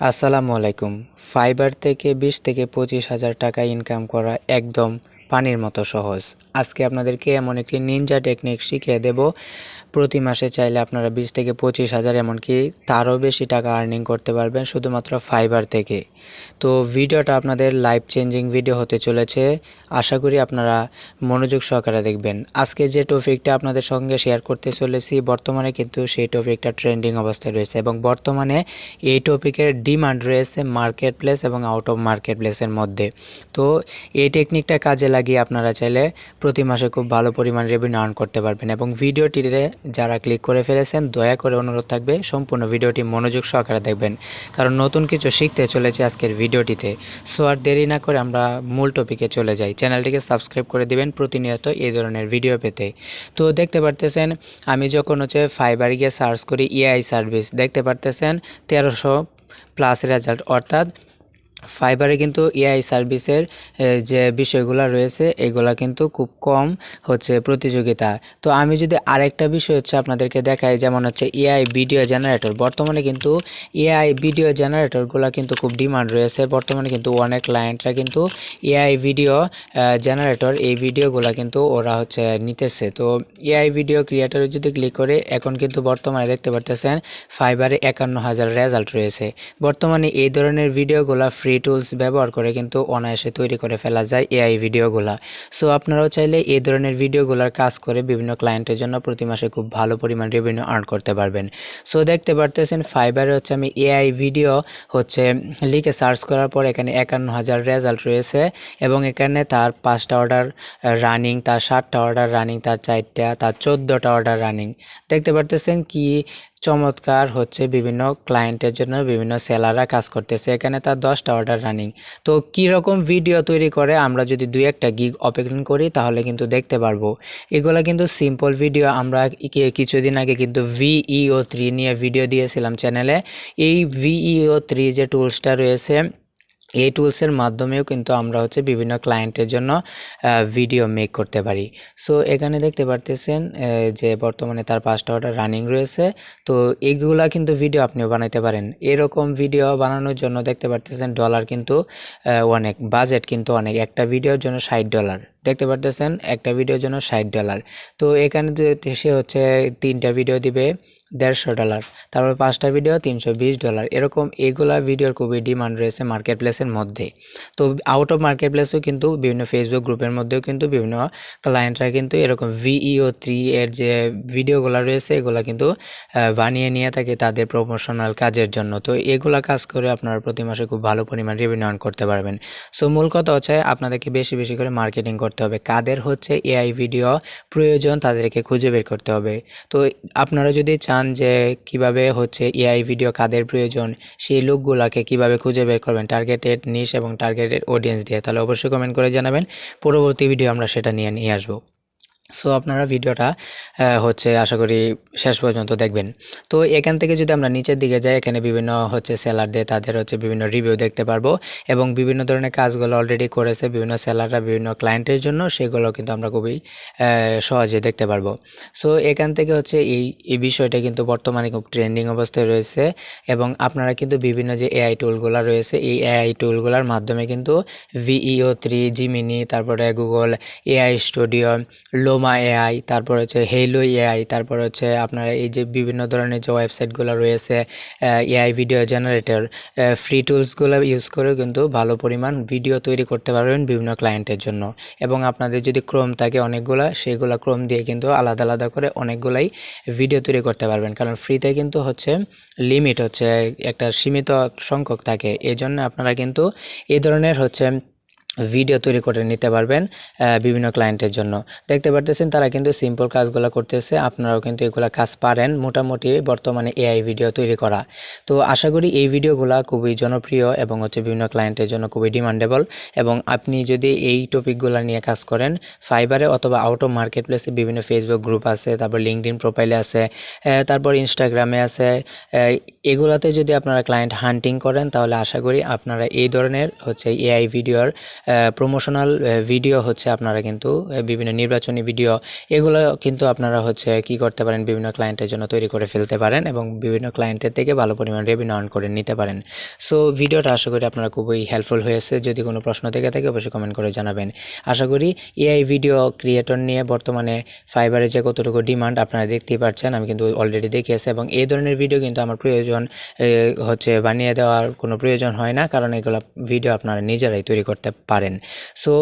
আসসালামু আলাইকুম। ফাইবার থেকে বিশ থেকে পঁচিশ হাজার টাকা ইনকাম করা একদম পানির মতো সহজ। আজকে আপনাদেরকে এমন একটি নিনজা টেকনিক শিখিয়ে দেব। প্রতি মাসে চাইলে আপনারা বিশ থেকে পঁচিশ হাজার এমনকি তারও বেশি টাকা আর্নিং করতে পারবেন শুধুমাত্র ফাইবার থেকে। তো ভিডিওটা আপনাদের লাইফ চেঞ্জিং ভিডিও হতে চলেছে। আশা করি আপনারা মনোযোগ সহকারে দেখবেন। আজকে যে টপিকটা আপনাদের সঙ্গে শেয়ার করতে চলেছি, বর্তমানে কিন্তু সেই টপিকটা ট্রেন্ডিং অবস্থায় রয়েছে এবং বর্তমানে এই টপিকের ডিমান্ড রয়েছে মার্কেট প্লেস এবং আউট অফ মার্কেট প্লেসের মধ্যে। তো এই টেকনিকটা কাজে লাগিয়ে আপনারা চাইলে প্রতি মাসে খুব ভালো পরিমাণ রেভিনিউ আর্ন করতে পারবেন এবং ভিডিওটিতে যারা ক্লিক করে ফেলেছেন, দয়া করে অনুরোধ থাকবে সম্পূর্ণ ভিডিওটি মনোযোগ সহকারে দেখবেন। কারণ নতুন কিছু শিখতে চলেছে আজকের ভিডিওটিতে। সো আর দেরি না করে আমরা মূল টপিকে চলে যাই। চ্যানেলটিকে সাবস্ক্রাইব করে দিবেন প্রতিনিয়ত এই ধরনের ভিডিও পেতে। তো দেখতে পারতেছেন, আমি যখন হচ্ছে ফাইবারে গিয়ে সার্চ করি এআই সার্ভিস দেখতে পারতেছেন তেরোশো প্লাস রেজাল্ট অর্থাৎ ফাইবারে কিন্তু এআই সার্ভিসের যে বিষয়গুলো রয়েছে, এগুলা কিন্তু খুব কম হচ্ছে প্রতিযোগিতা। তো আমি যদি আরেকটা বিষয় হচ্ছে আপনাদেরকে দেখাই, যেমন হচ্ছে এআই ভিডিও জেনারেটর বর্তমানে কিন্তু এআই ভিডিও জেনারেটরগুলো কিন্তু খুব ডিমান্ড রয়েছে। বর্তমানে কিন্তু অনেক ক্লায়েন্টরা কিন্তু এআই ভিডিও জেনারেটর এই ভিডিওগুলো কিন্তু ওরা হচ্ছে নিতেছে। তো এআই ভিডিও ক্রিয়েটরে যদি ক্লিক করে, এখন কিন্তু বর্তমানে দেখতে পারতেছেন ফাইবারে একান্ন হাজার রেজাল্ট রয়েছে। বর্তমানে এই ধরনের ভিডিওগুলো ফ্রি টুলস ব্যবহার করে কিন্তু অনায়াসে তৈরি করে ফেলা যায় এআই ভিডিওগুলা। সো আপনারাও চাইলে এই ধরনের ভিডিওগুলার কাজ করে বিভিন্ন ক্লায়েন্টের জন্য প্রতি মাসে খুব ভালো পরিমাণ রেভিনিউ আর্ন করতে পারবেন। সো দেখতে পারতেছেন ফাইবারে হচ্ছে আমি এআই ভিডিও হচ্ছে লিখে সার্চ করার পর এখানে একান্ন হাজার রেজাল্ট রয়েছে এবং এখানে তার পাঁচটা অর্ডার রানিং তার সাতটা অর্ডার রানিং তার চারটা, তার চোদ্দোটা অর্ডার রানিং দেখতে পারতেছেন কি চমৎকার হচ্ছে বিভিন্ন ক্লায়েন্টের জন্য বিভিন্ন সেলাররা কাজ করতেছে। এখানে তার দশটা অর্ডার রানিং তো কীরকম ভিডিও তৈরি করে আমরা যদি দুই একটা গিগ অপেক্ষণ করি, তাহলে কিন্তু দেখতে পারব। এগুলো কিন্তু সিম্পল ভিডিও আমরা কিছুদিন আগে কিন্তু ভিইও থ্রি নিয়ে ভিডিও দিয়েছিলাম চ্যানেলে এই ভিইও থ্রি যে টুলসটা রয়েছে এই টুলসের মাধ্যমেও কিন্তু আমরা হচ্ছে বিভিন্ন ক্লায়েন্টের জন্য ভিডিও মেক করতে পারি। সো এখানে দেখতে পারতেছেন যে বর্তমানে তার পাঁচটা অর্ডার রানিং রয়েছে। তো এইগুলা কিন্তু ভিডিও আপনিও বানাইতে পারেন। এরকম ভিডিও বানানোর জন্য দেখতে পারতেছেন ডলার কিন্তু অনেক বাজেট কিন্তু অনেক। একটা ভিডিওর জন্য ষাট ডলার দেখতে পারতেছেন, একটা ভিডিওর জন্য ষাট ডলার তো, এখানে সে হচ্ছে তিনটা ভিডিও দিবে। দেড়শো ডলার। তারপর পাঁচটা ভিডিও তিনশো বিশ ডলার। এরকম এগুলা ভিডিওর খুবই ডিমান্ড রয়েছে মার্কেট প্লেসের মধ্যে। তো আউট অফ মার্কেট প্লেসেও কিন্তু বিভিন্ন ফেসবুক গ্রুপের মধ্যেও কিন্তু বিভিন্ন ক্লায়েন্টরা কিন্তু এরকম ভিইও থ্রি এর যে ভিডিওগুলো রয়েছে, এগুলা কিন্তু বানিয়ে নিয়ে থাকে তাদের প্রমোশনাল কাজের জন্য। তো এগুলা কাজ করে আপনারা প্রতি মাসে খুব ভালো পরিমাণ রেভিনিউ আর্ন করতে পারবেন। সো মূল কথা হচ্ছে আপনাদেরকে বেশি বেশি করে মার্কেটিং করতে হবে। কাদের হচ্ছে এআই ভিডিও প্রয়োজন তাদেরকে খুঁজে বের করতে হবে। তো আপনারা যদি চান যে কীভাবে হচ্ছে এআই ভিডিও কাদের প্রয়োজন, সেই লোকগুলাকে কীভাবে খুঁজে বের করবেন টার্গেটেড নিশ এবং টার্গেটেড অডিয়েন্স দিয়ে। তাহলে অবশ্যই কমেন্ট করে জানাবেন। পরবর্তী ভিডিও আমরা সেটা নিয়ে নিয়ে আসব। সো আপনারা ভিডিওটা হচ্ছে আশা করি শেষ পর্যন্ত দেখবেন। তো এখান থেকে যদি আমরা নিচের দিকে যাই, এখানে বিভিন্ন হচ্ছে সেলারদের তাদের হচ্ছে বিভিন্ন রিভিউ দেখতে পারব এবং বিভিন্ন ধরনের কাজগুলো অলরেডি করেছে বিভিন্ন সেলাররা বিভিন্ন ক্লায়েন্টের জন্য, সেগুলো কিন্তু আমরা খুবই সহজে দেখতে পারব। সো এখান থেকে হচ্ছে এই এই বিষয়টা কিন্তু বর্তমানে খুব ট্রেন্ডিং অবস্থায় রয়েছে এবং আপনারা কিন্তু বিভিন্ন যে এআই টুলগুলো রয়েছে, এই এআই টুলগুলোর মাধ্যমে কিন্তু ভিইও থ্রি জিমিনি তারপরে Google AI studio Luma AI তারপর হচ্ছে হেলো এআই তারপর হচ্ছে আপনারা এই যে বিভিন্ন ধরনের যে ওয়েবসাইটগুলো রয়েছে এআই ভিডিও জেনারেটর ফ্রি টুলসগুলো ইউজ করেও কিন্তু ভালো পরিমাণ ভিডিও তৈরি করতে পারবেন বিভিন্ন ক্লায়েন্টের জন্য। এবং আপনাদের যদি ক্রোম থাকে অনেকগুলা সেইগুলো ক্রোম দিয়ে কিন্তু আলাদা আলাদা করে অনেকগুলাই ভিডিও তৈরি করতে পারবেন। কারণ ফ্রিতে কিন্তু হচ্ছে লিমিট হচ্ছে, একটা সীমিত সংখ্যক থাকে। এই জন্য আপনারা কিন্তু এই ধরনের হচ্ছে ভিডিও তৈরি করে নিতে পারবেন বিভিন্ন ক্লায়েন্টের জন্য। দেখতে পারতেছেন তারা কিন্তু সিম্পল কাজগুলো করতেছে, আপনারাও কিন্তু এগুলো কাজ পারেন, মোটামুটি বর্তমানে এআই ভিডিও তৈরি করা। তো আশা করি এই ভিডিওগুলো খুবই জনপ্রিয় এবং হচ্ছে বিভিন্ন ক্লায়েন্টের জন্য খুবই ডিমান্ডেবল এবং আপনি যদি এই টপিকগুলো নিয়ে কাজ করেন ফাইবারে অথবা আউট অফ মার্কেট প্লেসে বিভিন্ন ফেসবুক গ্রুপ আছে, তারপর লিঙ্কডিন প্রোফাইলে আছে তারপর ইনস্টাগ্রামে আছে এগুলাতে যদি আপনারা ক্লায়েন্ট হান্টিং করেন, তাহলে আশা করি আপনারা এই ধরনের হচ্ছে এআই ভিডিওর প্রমোশনাল ভিডিও হচ্ছে আপনারা কিন্তু বিভিন্ন নির্বাচনী ভিডিও এগুলো কিন্তু আপনারা হচ্ছে কি করতে পারেন, বিভিন্ন ক্লায়েন্টের জন্য তৈরি করে ফেলতে পারেন এবং বিভিন্ন ক্লায়েন্টের থেকে ভালো পরিমাণ রেভিনিউ আর্ন করে নিতে পারেন। সো ভিডিওটা আশা করি আপনারা খুবই হেল্পফুল হয়েছে। যদি কোনো প্রশ্ন থেকে থাকে, অবশ্যই কমেন্ট করে জানাবেন। আশা করি এআই ভিডিও ক্রিয়েটর নিয়ে বর্তমানে ফাইবারে যে কতটুকু ডিমান্ড আপনারা দেখতেই পাচ্ছেন আমি কিন্তু অলরেডি দেখিয়েছি এবং এই ধরনের ভিডিও কিন্তু আমার প্রয়োজন হচ্ছে বানিয়ে দেওয়ার কোনো প্রয়োজন হয় না, কারণ এগুলো ভিডিও আপনারা নিজেরাই তৈরি করতে পারেন। সো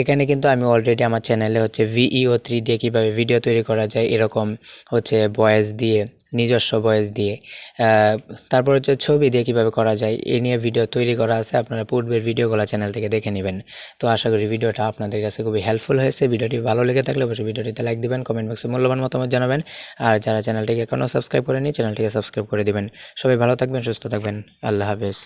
এখানে কিন্তু আমি অলরেডি আমার চ্যানেলে হচ্ছে ভিইও থ্রি দিয়ে কীভাবে ভিডিও তৈরি করা যায় এরকম হচ্ছে ভয়েস দিয়ে, নিজস্ব ভয়েস দিয়ে। তারপর হচ্ছে ছবি দিয়ে কীভাবে করা যায়, এ নিয়ে ভিডিও তৈরি করা আছে, আপনারা পূর্বের ভিডিওগুলো চ্যানেল থেকে দেখে নেবেন। তো আশা করি ভিডিওটা আপনাদের কাছে খুবই হেল্পফুল হয়েছে। ভিডিওটি ভালো লেগে থাকলে অবশ্যই ভিডিওটিতে লাইক দেবেন কমেন্ট বক্সে মূল্যবান মতামত জানাবেন। আর যারা চ্যানেলটিকে এখনও সাবস্ক্রাইব করেনি চ্যানেলটিকে সাবস্ক্রাইব করে দেবেন। সবাই ভালো থাকবেন, সুস্থ থাকবেন। আল্লাহ হাফেজ।